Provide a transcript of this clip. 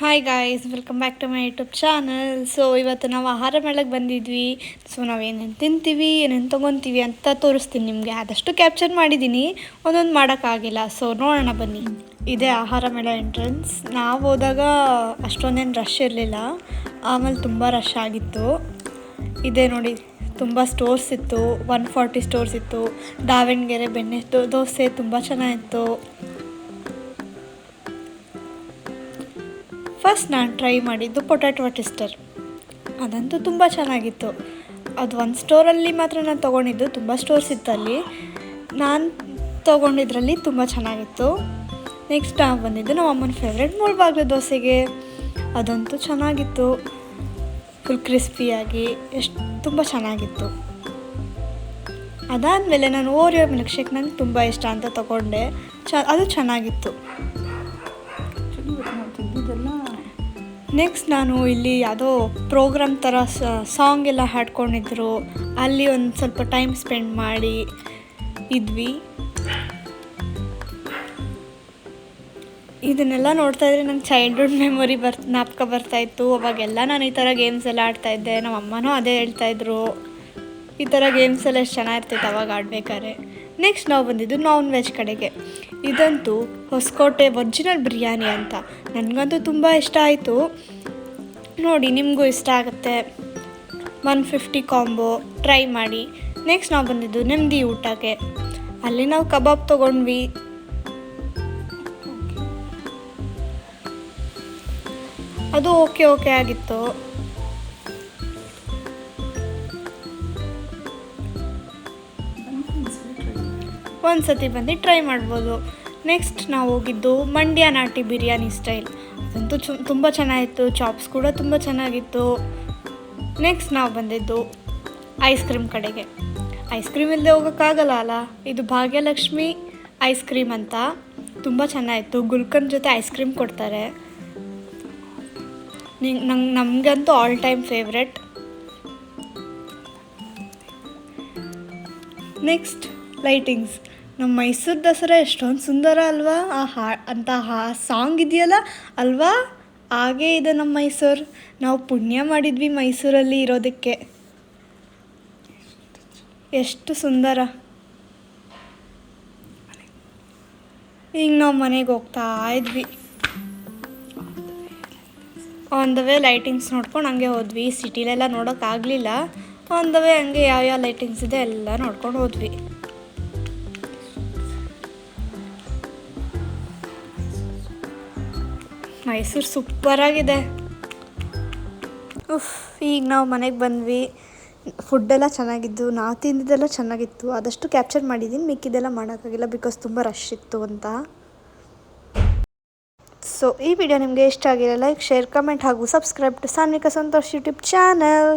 Hi guys welcome back to my YouTube channel so ಇವತ್ತು ನಾವು ಆಹಾರ ಮೇಳಕ್ಕೆ ಬಂದಿದ್ವಿ. ಸೊ ನಾವು ಏನೇನು ತಿಂತೀವಿ, ಏನೇನು ತೊಗೊತೀವಿ ಅಂತ ತೋರಿಸ್ತೀನಿ ನಿಮಗೆ. ಆದಷ್ಟು ಕ್ಯಾಪ್ಚರ್ ಮಾಡಿದ್ದೀನಿ ಒಂದೊಂದು ಮಾಡೋಕ್ಕಾಗಿಲ್ಲ ಸೊ ನೋಡೋಣ ಬನ್ನಿ. ಇದೇ ಆಹಾರ ಮೇಳ ಎಂಟ್ರೆನ್ಸ್ ನಾವು ಹೋದಾಗ ಅಷ್ಟೊಂದೇನು ರಶ್ ಇರಲಿಲ್ಲ. ಆಮೇಲೆ ತುಂಬ ರಶ್ ಆಗಿತ್ತು. ಇದೇ ನೋಡಿ, ತುಂಬ ಸ್ಟೋರ್ಸ್ ಇತ್ತು. ಒನ್ ಫಾರ್ಟಿ ಸ್ಟೋರ್ಸ್ ಇತ್ತು. ದಾವಣಗೆರೆ ಬೆಣ್ಣೆ ದೋಸೆ ತುಂಬ ಚೆನ್ನಾಗಿತ್ತು. ಫಸ್ಟ್ ನಾನು ಟ್ರೈ ಮಾಡಿದ್ದು ಪೊಟ್ಯಾಟೊ ಟೆಸ್ಟರ್ ಅದಂತೂ ತುಂಬ ಚೆನ್ನಾಗಿತ್ತು. ಅದು ಒಂದು ಸ್ಟೋರಲ್ಲಿ ಮಾತ್ರ ನಾನು ತೊಗೊಂಡಿದ್ದು, ತುಂಬ ಸ್ಟೋರ್ಸ್ ಇತ್ತು ಅಲ್ಲಿ. ನಾನು ತೊಗೊಂಡಿದ್ರಲ್ಲಿ ತುಂಬ ಚೆನ್ನಾಗಿತ್ತು. ನೆಕ್ಸ್ಟ್ ನಾವು ಬಂದಿದ್ದು ನಮ್ಮ ಅಮ್ಮನ ಫೇವ್ರೆಟ್ ಮೂಳ್ಬಾಗ್ಲು ದೋಸೆಗೆ. ಅದಂತೂ ಚೆನ್ನಾಗಿತ್ತು. ಫುಲ್ ಕ್ರಿಸ್ಪಿಯಾಗಿ ಎಷ್ಟು, ತುಂಬ ಚೆನ್ನಾಗಿತ್ತು. ಅದಾದಮೇಲೆ ನಾನು ಓರಿಯೋ ಮಿಲ್ಕ್ ಶೇಕ್ ನಂಗೆ ತುಂಬ ಇಷ್ಟ ಅಂತ ತೊಗೊಂಡೆ. ಚ, ಅದು ಚೆನ್ನಾಗಿತ್ತು. ನಾವು ನೆಕ್ಸ್ಟ್ ನಾನು ಇಲ್ಲಿ ಯಾವುದೋ ಪ್ರೋಗ್ರಾಮ್ ಥರ ಸಾಂಗ್ ಎಲ್ಲ ಹಾಡ್ಕೊಂಡಿದ್ರು. ಅಲ್ಲಿ ಒಂದು ಸ್ವಲ್ಪ ಟೈಮ್ ಸ್ಪೆಂಡ್ ಮಾಡಿ ಇದ್ವಿ. ಇದನ್ನೆಲ್ಲ ನೋಡ್ತಾ ಇದ್ರೆ ನಂಗೆ ಚೈಲ್ಡ್ಹುಡ್ ಮೆಮೊರಿ ಬರ್, ಜ್ಞಾಪಕ ಬರ್ತಾ ಇತ್ತು. ಅವಾಗೆಲ್ಲ ನಾನು ಈ ಥರ ಗೇಮ್ಸ್ ಎಲ್ಲ ಆಡ್ತಾ ಇದ್ದೆ. ನಮ್ಮ ಅಮ್ಮನೂ ಅದೇ ಹೇಳ್ತಾ ಇದ್ರು. ಈ ಥರ ಗೇಮ್ಸ್ ಎಲ್ಲ ಎಷ್ಟು ಚೆನ್ನಾಗಿರ್ತೈತೆ ಅವಾಗ ಆಡ್ಬೇಕಾದ್ರೆ. ನೆಕ್ಸ್ಟ್ ನಾವು ಬಂದಿದ್ದು ನಾನ್ ವೆಜ್ ಕಡೆಗೆ. ಇದಂತೂ ಹೊಸಕೋಟೆ ಒರ್ಜಿನಲ್ ಬಿರಿಯಾನಿ ಅಂತ. ನನಗಂತೂ ತುಂಬ ಇಷ್ಟ ಆಯಿತು. ನೋಡಿ, ನಿಮಗೂ ಇಷ್ಟ ಆಗುತ್ತೆ. ಒನ್ ಫಿಫ್ಟಿ ಕಾಂಬೋ ಟ್ರೈ ಮಾಡಿ. ನೆಕ್ಸ್ಟ್ ನಾವು ಬಂದಿದ್ದು ನೆಮ್ಮದಿ ಊಟಕ್ಕೆ. ಅಲ್ಲಿ ನಾವು ಕಬಾಬ್ ತೊಗೊಂಡ್ವಿ. ಅದು ಓಕೆ ಓಕೆ ಆಗಿತ್ತು. ಒಂದು ಸತಿ ಬಂದು ಟ್ರೈ ಮಾಡ್ಬೋದು. ನೆಕ್ಸ್ಟ್ ನಾವು ಹೋಗಿದ್ದು ಮಂಡ್ಯ ನಾಟಿ ಬಿರಿಯಾನಿ ಸ್ಟೈಲ್ ಅದಂತೂ ಚು, ತುಂಬ ಚೆನ್ನಾಗಿತ್ತು ಚಾಪ್ಸ್ ಕೂಡ ತುಂಬ ಚೆನ್ನಾಗಿತ್ತು. ನೆಕ್ಸ್ಟ್ ನಾವು ಬಂದಿದ್ದು ಐಸ್ ಕ್ರೀಮ್ ಕಡೆಗೆ. ಐಸ್ ಕ್ರೀಮ್ ಇಲ್ಲದೆ ಹೋಗೋಕ್ಕಾಗಲ್ಲ ಅಲ್ಲ? ಇದು ಭಾಗ್ಯಲಕ್ಷ್ಮಿ ಐಸ್ ಕ್ರೀಮ್ ಅಂತ. ತುಂಬ ಚೆನ್ನಾಗಿತ್ತು. ಗುಲ್ಕನ್ ಜೊತೆ ಐಸ್ ಕ್ರೀಮ್ ಕೊಡ್ತಾರೆ. ನಿಂಗೆ ನಮಗಂತೂ all time favourite next lightings ನಮ್ಮ ಮೈಸೂರು ದಸರಾ ಎಷ್ಟೊಂದು ಸುಂದರ ಅಲ್ವಾ? ಆ ಹಾ, ಅಂತ ಹಾ ಸಾಂಗ್ ಇದೆಯಲ್ಲ ಅಲ್ವಾ? ಹಾಗೇ ಇದೆ ನಮ್ಮ ಮೈಸೂರು. ನಾವು ಪುಣ್ಯ ಮಾಡಿದ್ವಿ ಮೈಸೂರಲ್ಲಿ ಇರೋದಕ್ಕೆ. ಎಷ್ಟು ಸುಂದರ. ಈಗ ನಾವು ಮನೆಗೆ ಹೋಗ್ತಾ ಇದ್ವಿ. ಆನ್ ದ ವೇ ಲೈಟಿಂಗ್ಸ್ ನೋಡ್ಕೊಂಡು ಹಂಗೆ ಹೋದ್ವಿ. ಸಿಟಿಲೆಲ್ಲ ನೋಡೋಕ್ಕಾಗಲಿಲ್ಲ ಆನ್ ದ ವೇ ಹಂಗೆ ಯಾವ್ಯಾವ ಲೈಟಿಂಗ್ಸ್ ಇದೆ ಎಲ್ಲ ನೋಡ್ಕೊಂಡು ಹೋದ್ವಿ. ಮೈಸೂರು ಸೂಪರಾಗಿದೆ. ಉಫ್, ಈಗ ನಾವು ಮನೆಗೆ ಬಂದ್ವಿ. ಫುಡ್ಡೆಲ್ಲ ಚೆನ್ನಾಗಿದ್ದು ನಾವು ತಿಂದಿದ್ದೆಲ್ಲ ಚೆನ್ನಾಗಿತ್ತು. ಆದಷ್ಟು ಕ್ಯಾಪ್ಚರ್ ಮಾಡಿದ್ದೀನಿ ಮಿಕ್ಕಿದ್ದೆಲ್ಲ ಮಾಡೋಕ್ಕಾಗಿಲ್ಲ ಬಿಕಾಸ್ ತುಂಬ ರಶ್ ಇತ್ತು ಅಂತ. ಸೊ ಈ ವಿಡಿಯೋ ನಿಮಗೆ ಇಷ್ಟ ಆಗಿಲ್ಲ ಲೈಕ್ ಶೇರ್ ಕಮೆಂಟ್ ಹಾಗೂ subscribe to Sanvika Santosh YouTube channel